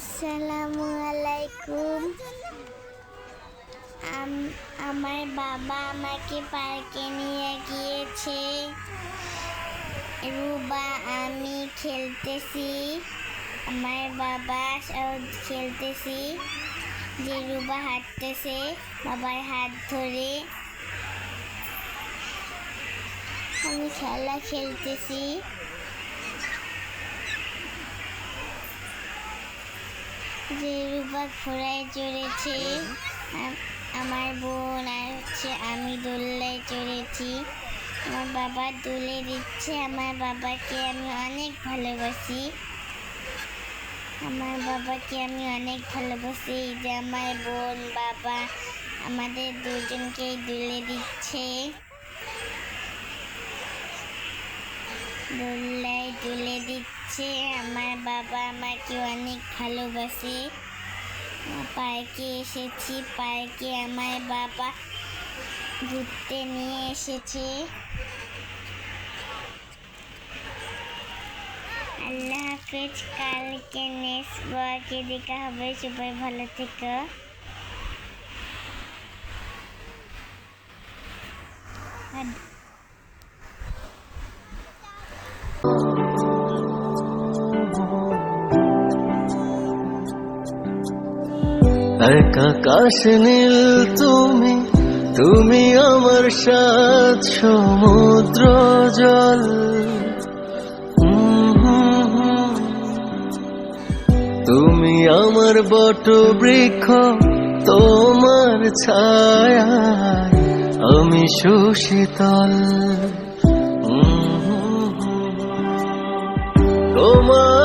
আসসালামু আলাইকুম আম- আমার বাবা আমাকে পার্কে নিয়ে গিয়েছে। রুবা, আমি খেলতেছি। আমার বাবা খেলতেছি। যে রুবা হাঁটতেছে, বাবার হাত ধরে। আমি খেলা খেলতেছি। যে রুবা ঘোড়ায় চড়েছে। আমার বোন আর হচ্ছে আমি দোল্লায় চড়েছি। আমার বাবা দুলে দিচ্ছে, আমার বাবাকে আমি অনেক ভালোবাসি। আমার বাবাকে আমি অনেক ভালোবাসি। যে আমার বোন, বাবা আমাদের দুজনকেই দুলে দিচ্ছে। দোল্লায় দুলে দিচ্ছে। আমার বাবা আমাকে অনেক ভালোবাসে। পার্কে এসেছি, পার্কে আমার বাবা ঘুরতে নিয়ে এসেছে। আল্লাহ হাফেজ, কালকে নেক্সট ব্লগে দেখা হবে, সবাই ভালো থেকো। আর এক আকাশ নীল তুমি তুমি আমার সাত সমুদ্র জল। তুমি আমার বট বৃক্ষ, তোমার ছায়া আমি সুশীতল। তোমার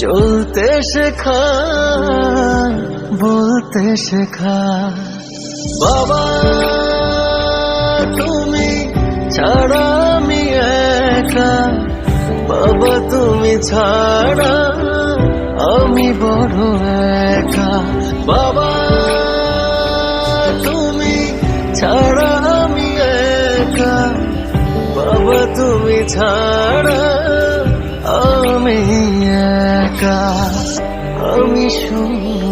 চলতে শেখা, বলতে শেখা। বাবা, তুমি ছাড়া আমি একা। বাবা, তুমি ছাড়া আমি বড় একা। বাবা, তুমি ছাড়া আমি একা। বাবা, তুমি ছাড়া একা আমি শুধু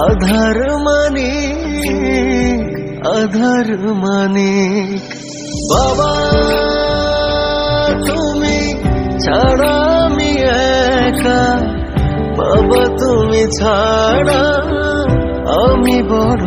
আধার মানে আধার মানে বাবা তুমি ছাড়া আমি একা বাবা তুমি ছাড়া আমি বড়